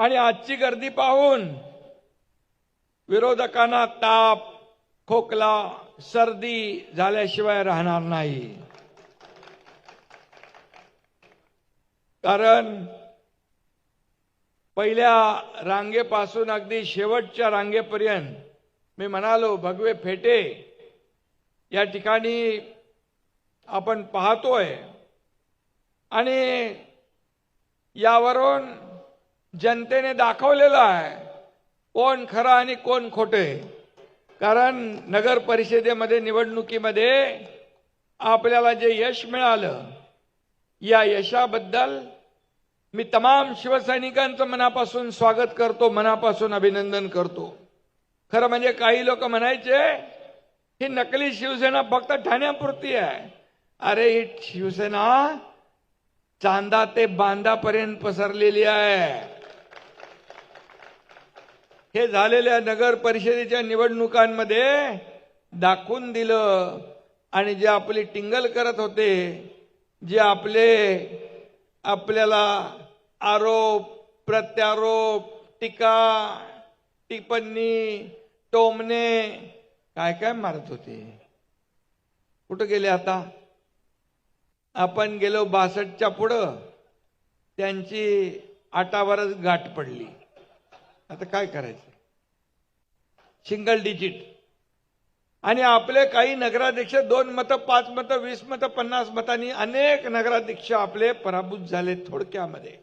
आणि आजची गर्दी पाहून विरोधकांना ताप खोकला सर्दी झाल्याशिवाय राहणार नाही. कारण पहिल्या रांगेपासून अगदी शेवटच्या रांगेपर्यंत मी म्हणालो भगवे फेटे या ठिकाणी आपण पाहतोय. आणि यावरून जनतेने दाखवलेलं आहे कोण खरं आणि कोण खोटे. कारण नगर परिषदेमध्ये निवडणुकीमध्ये आपल्याला जे यश मिळालं या यशाबद्दल मी तमाम शिवसैनिकांचं मनापासून स्वागत करतो मनापासून अभिनंदन करतो. खरं म्हणजे काही लोक म्हणायचे ही नकली शिवसेना फक्त ठाण्यापुरती आहे. अरे ही शिवसेना चांदा ते बांधापर्यंत पसरलेली आहे. हे झालेल्या नगर परिषदेच्या निवडणुकांमध्ये दाखवून दिलं आणि जे आपली टिंगल करत होते जे आपले आपल्याला आरोप प्रत्यारोप टीका टिप्पणी टोमणे काय काय मारत होते? कुठं गेले आता? आपण गेलो बासष्टच्या पुढं त्यांची आटावरच गाठ पडली. आता काय करायचं? सिंगल डिजिट आणि आपले काही नगराध्यक्ष दोन मतं पाच मतं वीस मतं पन्नास मतांनी अनेक नगराध्यक्ष आपले पराभूत झाले थोडक्यामध्ये.